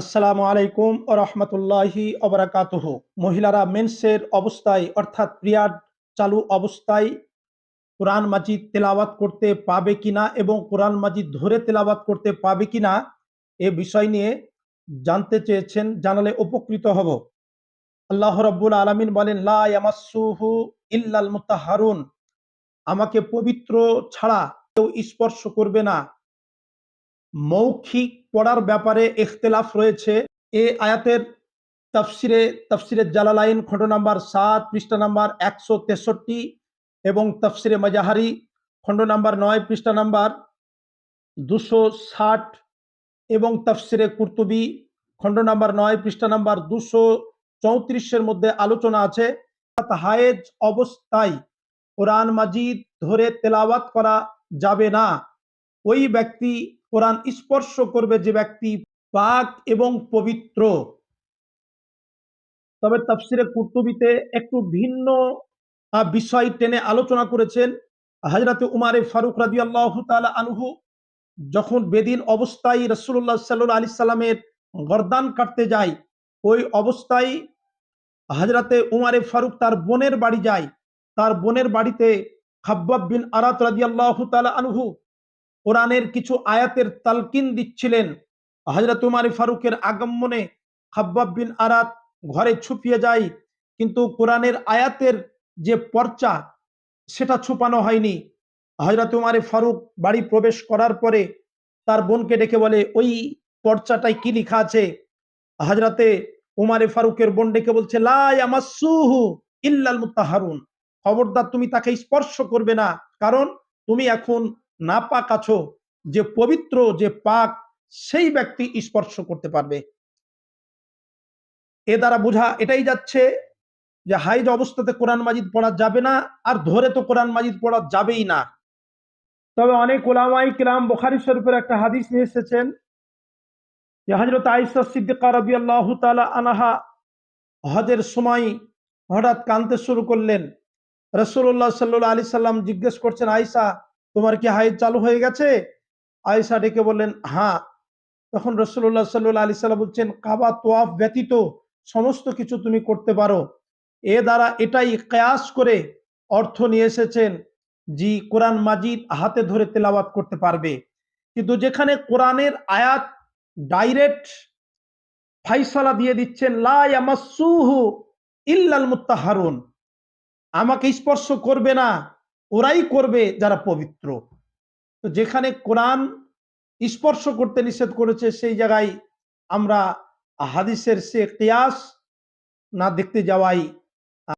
আসসালামু আলাইকুম ও রহমতুল্লাহি অবরাকাতহ মহিলারা মেন্সের অবস্থায়, অর্থাৎ প্রিয়ার চালু অবস্থায় কোরআন মাজিদ তেলাওয়াত করতে পাবে কিনা এবং কোরআন মাজিদ ধরে তেলাওয়াত করতে পাবে কিনা এ বিষয় নিয়ে জানতে চেয়েছেন, জানালে উপকৃত হব। আল্লাহ রব্বুল আলমিন বলেন, লা ইয়ামাসসুহু ইল্লাল মুতাহারুন। আমাকে পবিত্র ছাড়া কেউ স্পর্শ করবে না। মৌখিক পড়ার ব্যাপারে ইখতিলাফ রয়েছে। এ আয়াতের তফসিরে, তাফসিরে জালালাইন খণ্ড নাম্বার সাত, পৃষ্ঠা নাম্বার একশো তেষট্টি এবং তফসিরে মাজাহারি খণ্ড নাম্বার নয়, পৃষ্ঠা নাম্বার দুশো ষাট এবং তফসিরে কুর্তুবি খণ্ড নাম্বার নয়, পৃষ্ঠা নাম্বার দুশো চৌত্রিশের মধ্যে আলোচনা আছে। হায়েজ অবস্থায় কোরআন মাজিদ ধরে তেলাওয়াত করা যাবে না। ওই ব্যক্তি কোরআন স্পর্শ করবে যে ব্যক্তি পাক এবং পবিত্র। তবে তাফসিরে কুর্তুবিতে একটু ভিন্ন বিষয় টেনে আলোচনা করেছেন হাজরাতে উমারে ফারুক রাজি আল্লাহ আনহু। যখন বেদিন অবস্থায় রসুল্লাহ সাল্লু আলি সাল্লামের গরদান কাটতে যায়, ওই অবস্থায় হাজরাতে উমারে ফারুক তার বোনের বাড়ি যায়। তার বোনের বাড়িতে খাব্বাব বিন আরাত রাজি আল্লাহ আনহু কোরআনের কিছু আয়াতের তালকিন দিচ্ছিলেন। হজরত উমার ফারুকের আগমনে খাব্বাব বিন আরাত ঘরে ছুপিয়ে যায়, কিন্তু কোরআনের আয়াতের যে পর্চা, সেটা ছুপানো হয়নি। হজরত উমারে ফারুক বাড়ি প্রবেশ করার পরে তার বোনকে ডেকে বলে, ওই পর্চাটায় কি লেখা আছে? হাজরাতে উমারে ফারুকের বোন ডেকে বলছে আমার ইল্লাল খবরদার তুমি তাকে স্পর্শ করবে না, কারণ তুমি এখন না পাক আছো, যে পবিত্র, যে পাক, সেই ব্যক্তি স্পর্শ করতে পারবে। এ দ্বারা বোঝা এটাই যাচ্ছে যে হাইজ অবস্থাতে কোরআন মাজিদ পড়া যাবে না, আর ধরে তো কোরআন মাজিদ পড়া যাবেই না। তবে অনেক ওলামাই কিরাম বোখারি শরীফের একটা হাদিস নিয়ে এসেছেন, যে হজরত আইসা সিদ্দিকা রবি আল্লাহ তালা আনাহা হজের সময় হঠাৎ কানতে শুরু করলেন। রসুল্লাহ সাল্লু আলি সাল্লাম জিজ্ঞেস করছেন আয়সা তোমার কি হাইজ চালু হয়ে গেছে? আয়সা ডেকে বললেন হ্যাঁ। তখন রসুল্লাহ সাল্লু আলি সাল্লাম বলছেন, কাবা, তোয়াফ ব্যতীত সমস্ত কিছু তুমি করতে পারো। এ দ্বারা এটাই কেয়াস করে অর্থ নিয়ে এসেছেন জি কোরআন মাজিদ হাতে ধরে তেলাওয়াত করতে পারবে। কিন্তু যেখানে কোরআনের আয়াত ডাইরেক্ট ফাইসালা দিয়ে দিচ্ছেন, লা ইয়ামাসসুহু ইল্লাল মুত্তাহারুন। আমাকে স্পর্শ করবে না। ওরাই করবে যারা পবিত্র। তো যেখানে কোরআন স্পর্শ করতে নিষেধ করেছে, সেই জায়গায় আমরা হাদিসের সে কেয়াস না দেখতে যাওয়াই